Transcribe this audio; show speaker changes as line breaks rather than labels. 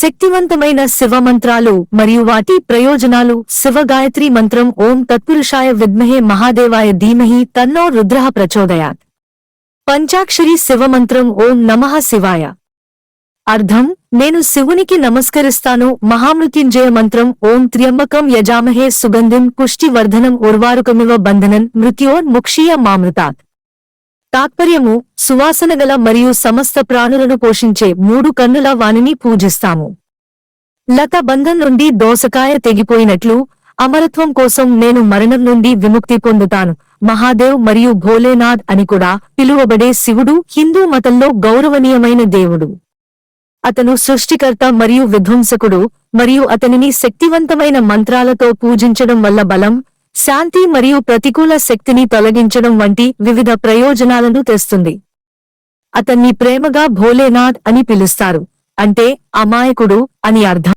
శక్తివంతమైన శివ మంత్రాలు మరియు వాటి ప్రయోజనాలు శివ గాయత్రి మంత్రం ఓం తత్పురుషాయ విద్మహే మహాదేవాయ ధీమహి తన్నో రుద్రః ప్రచోదయాత్ పంచాక్షరి శివ మంత్రం ఓం నమః శివాయ అర్థం నేను శివునికి నమస్కరిస్తాను మహామృత్యుంజయ మంత్రం ఓం త్ర్యంబకం యజామహే సుగంధిం పుష్టివర్ధనం ఉర్వారుకమివ బంధనం మృత్యోర్ ముక్షీయ మామృతాత్ తాత్పర్యము సువాసనగల మరియు సమస్త ప్రాణులను పోషించే మూడు కన్నుల వానిని పూజిస్తాము. లత బంధం నుండి దోసకాయ తెగిపోయినట్లు అమరత్వం కోసం నేను మరణం నుండి విముక్తి పొందుతాను. మహాదేవ్ మరియు భోలేనాథ్ అని కూడా పిలువబడే శివుడు హిందూ మతంలో గౌరవనీయమైన దేవుడు. అతను సృష్టికర్త మరియు విధ్వంసకుడు మరియు అతనిని శక్తివంతమైన మంత్రాలతో పూజించడం వల్ల బలం శాంతి మరియు ప్రతికూల శక్తిని తొలగించడం వంటి వివిధ ప్రయోజనాలను తెస్తుంది. అతన్ని ప్రేమగా భోలేనాథ్ అని పిలుస్తారు. అంటే అమాయకుడు అని అర్థం.